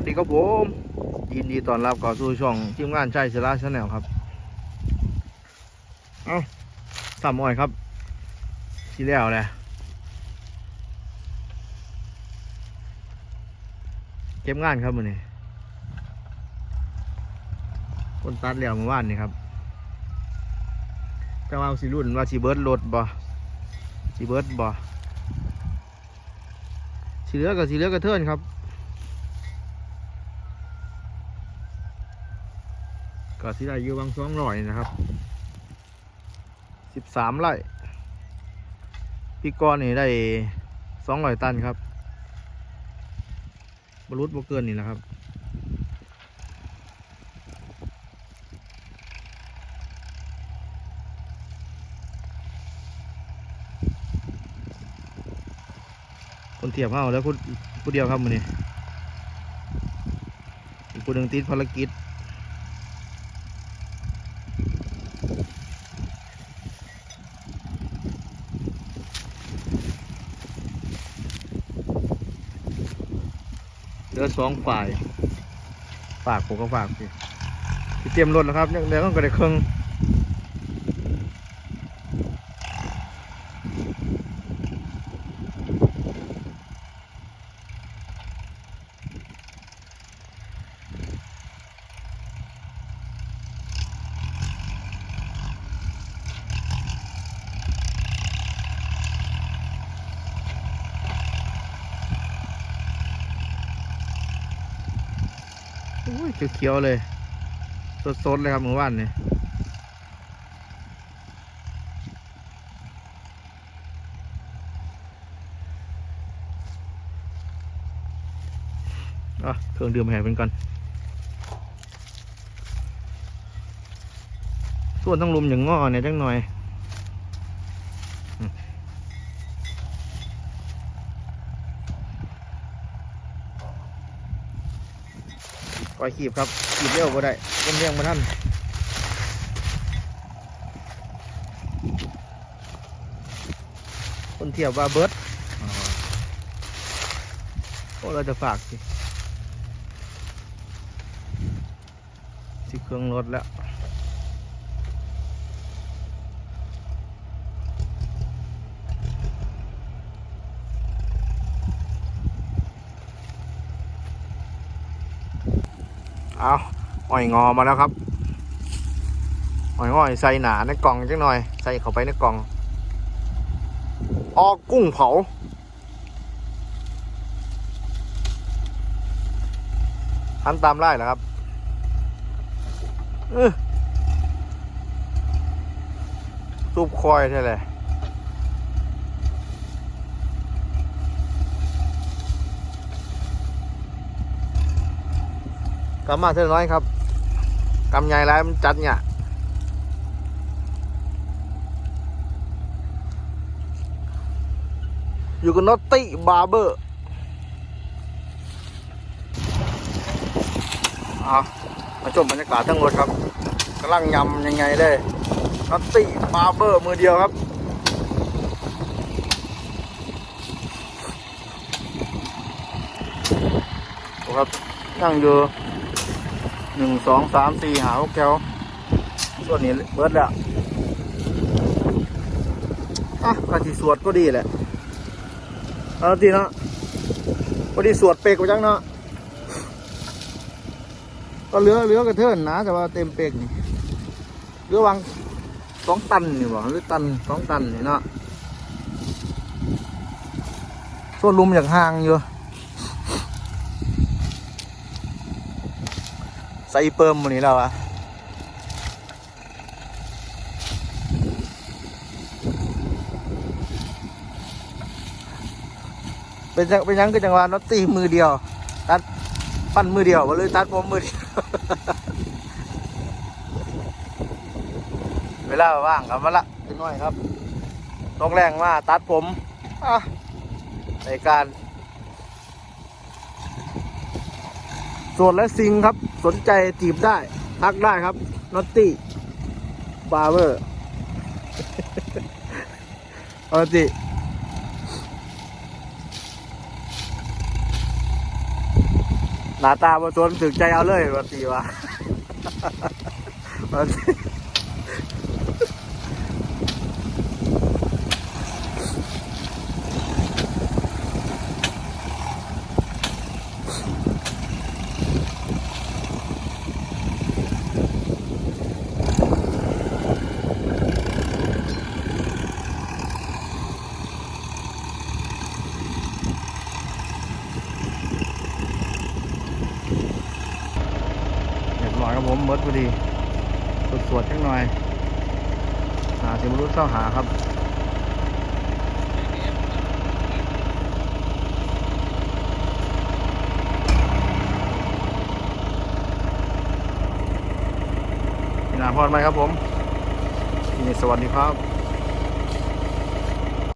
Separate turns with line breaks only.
วัสดีครับผม ยินดีต้อนรับเข้าสู่ช่องทีมงานใจเสยราชแนลครับ เอาสามอ้อยครับ ที่แล้วแหละเก็บงานครับมือนี้คนตัดแล้วเมื่อวานนี่ครับแต่ว่าสิรุ่นว่าสีเบิร์ดรถบ่สีเบิร์ดบ่สีเหลือกับสีเหลือกับเทิร์นครับ ก็ที่ได้อยู่บางสองร้อยนะครับสิบสามไร่พี่ก้อนี่ได้สองร้อยตันครับบรรลุบ่เกินนี่นะครับคนเทียบเข้าแล้วผู้ผู้เดียวครับมือนี้อีกคนหนึ่งติดภารกิจ ลือสองฝ่าย ฝากผมก็ฝากพี่พี่เตรียมรถแล้วครับเนี่ยเดี๋ยวต้องกระเดกเครื่อง เขียวๆเลย สดๆเลยครับเมื่อวานเนี่ยอะเครื่องดื่มแห่เป็นกันส่วนต้องลุมอย่างง้อเนี่ยจังหน่อย ปล่อยขีบครับขีบเร็วก็ได้ต้นเลี้ยงมาท่านคนเทียบว่าเบิร์ดโอ้เราจะฝากสิสิเครื่องรถแล้ว เอาอ่อยงอมาแล้วครับอ่อยงอยใส่หนาในกล่องจังหน่อย ใส่เข้าไปในกล่อง ออกกุ้งเผาทำตามไล่เหรอครับเออซุปคอยใช่เลย กำมาเท่าน้อยครับกำใหญ่แล้วมันจัดเนี่ยอยู่กับนอตตี้บาร์เบอร์เอามาชมบรรยากาศทั้งหมดครับกำลังยำยังไงเลยนอตตี้บาร์เบอร์มือเดียวครับครับนั่งอยู่ หนึ่งสองสามสี่หาหกแถวส่วนนี้เบิร์ดแล้วอะกะทิสวดก็ดีแหละเอาทีเนาะพอดีสวดเปกไปจังเนาะก็เหลือเหลือกระเทินนะแต่ว่าเต็มเปกนี่เหลือวังสองตันนี่บ่หรือตันสองตันนี่เนาะส่วนลุมอย่างห่างอยู่ ใส่เปิมมันนี้แล้วอะเป็นจังเป็นยังก็จังหวะน็อตตีมือเดียว ตัดปั้นมือเดียวมาเลยตัดผมมือเดียวเวลาว่างกับมาละขึ้นหน่อยครับต้องแรงมาตัดผมในการส่วนและซิงครับ สนใจจีบได้ทักได้ครับนอตตี้บาร์เบอร์นอตตี้หน้าตาบนสวนถึงใจเอาเลยวันตีวะ หน่อยครับผมเมิดพอดีสดสวดๆจังหน่อยหาสิมรุษเข้าหาครับพี่นาพอดไหมครับผมนี่สวัสดีครับ